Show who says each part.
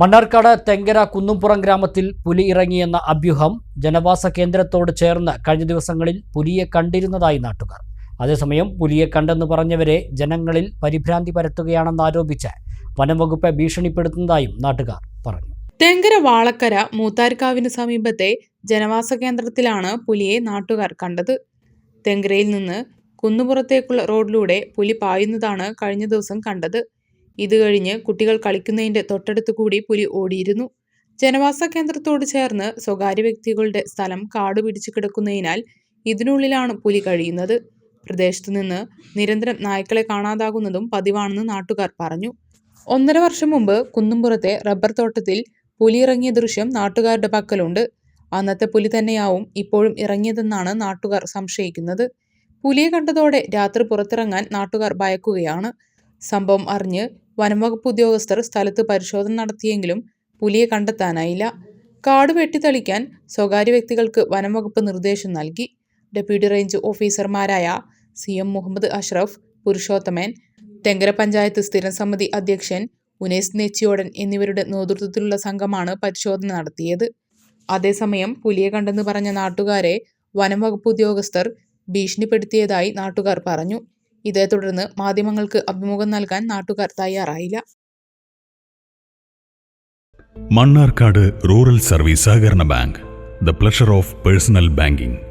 Speaker 1: മണ്ണാർക്കാട് തെങ്കര കുന്നുംപുറം ഗ്രാമത്തിൽ പുലി ഇറങ്ങിയെന്ന അഭ്യൂഹം ജനവാസ കേന്ദ്രത്തോട് ചേർന്ന് കഴിഞ്ഞ ദിവസങ്ങളിൽ പുലിയെ കണ്ടിരുന്നതായി നാട്ടുകാർ. അതേസമയം പുലിയെ കണ്ടെന്ന് പറഞ്ഞവരെ ജനങ്ങളിൽ പരിഭ്രാന്തി പരത്തുകയാണെന്നാരോപിച്ച് വനംവകുപ്പ് ഭീഷണിപ്പെടുത്തുന്നതായും നാട്ടുകാർ പറഞ്ഞു.
Speaker 2: തെങ്കര വാളക്കര മൂത്താർക്കാവിന് സമീപത്തെ ജനവാസ കേന്ദ്രത്തിലാണ് പുലിയെ നാട്ടുകാർ കണ്ടത്. തെങ്കരയിൽ നിന്ന് കുന്നുപുറത്തേക്കുള്ള റോഡിലൂടെ പുലി പായുന്നതാണ് കഴിഞ്ഞ ദിവസം കണ്ടത്. ഇത് കഴിഞ്ഞ് കുട്ടികൾ കളിക്കുന്നതിന്റെ തൊട്ടടുത്ത് കൂടി പുലി ഓടിയിരുന്നു. ജനവാസ കേന്ദ്രത്തോട് ചേർന്ന് സ്വകാര്യ വ്യക്തികളുടെ സ്ഥലം കാട് പിടിച്ചു കിടക്കുന്നതിനാൽ ഇതിനുള്ളിലാണ് പുലി കഴിയുന്നത്. പ്രദേശത്തു നിന്ന് നിരന്തരം നായ്ക്കളെ കാണാതാകുന്നതും പതിവാണെന്ന് നാട്ടുകാർ പറഞ്ഞു. ഒന്നര വർഷം മുമ്പ് കുന്നുംപുറത്തെ റബ്ബർ തോട്ടത്തിൽ പുലി ഇറങ്ങിയ ദൃശ്യം നാട്ടുകാരുടെ പക്കലുണ്ട്. അന്നത്തെ പുലി തന്നെയാവും ഇപ്പോഴും ഇറങ്ങിയതെന്നാണ് നാട്ടുകാർ സംശയിക്കുന്നത്. പുലിയെ കണ്ടതോടെ രാത്രി പുറത്തിറങ്ങാൻ നാട്ടുകാർ ഭയക്കുകയാണ്. സംഭവം അറിഞ്ഞ് വനംവകുപ്പ് ഉദ്യോഗസ്ഥർ സ്ഥലത്ത് പരിശോധന നടത്തിയെങ്കിലും പുലിയെ കണ്ടെത്താനായില്ല. കാട് വെട്ടിത്തളിക്കാൻ സ്വകാര്യ വ്യക്തികൾക്ക് വനംവകുപ്പ് നിർദ്ദേശം നൽകി. ഡെപ്യൂട്ടി റേഞ്ച് ഓഫീസർമാരായ സി എം മുഹമ്മദ് അഷ്റഫ് പുരുഷോത്തമൻ തെങ്കര പഞ്ചായത്ത് സ്ഥിരം സമിതി അധ്യക്ഷൻ ഉനേസ് നെച്ചിയോടൻ എന്നിവരുടെ നേതൃത്വത്തിലുള്ള സംഘമാണ് പരിശോധന നടത്തിയത്. അതേസമയം പുലിയെ കണ്ടെന്ന് പറഞ്ഞ നാട്ടുകാരെ വനംവകുപ്പ് ഉദ്യോഗസ്ഥർ ഭീഷണിപ്പെടുത്തിയതായി നാട്ടുകാർ പറഞ്ഞു. ഇതേ തുടർന്ന് മാധ്യമങ്ങൾക്ക് അഭിമുഖം നൽകാൻ നാട്ടുകാർ തയ്യാറായില്ല.
Speaker 3: മണ്ണാർക്കാട് റൂറൽ സർവീസ് സഹകരണ bank the pleasure of personal banking.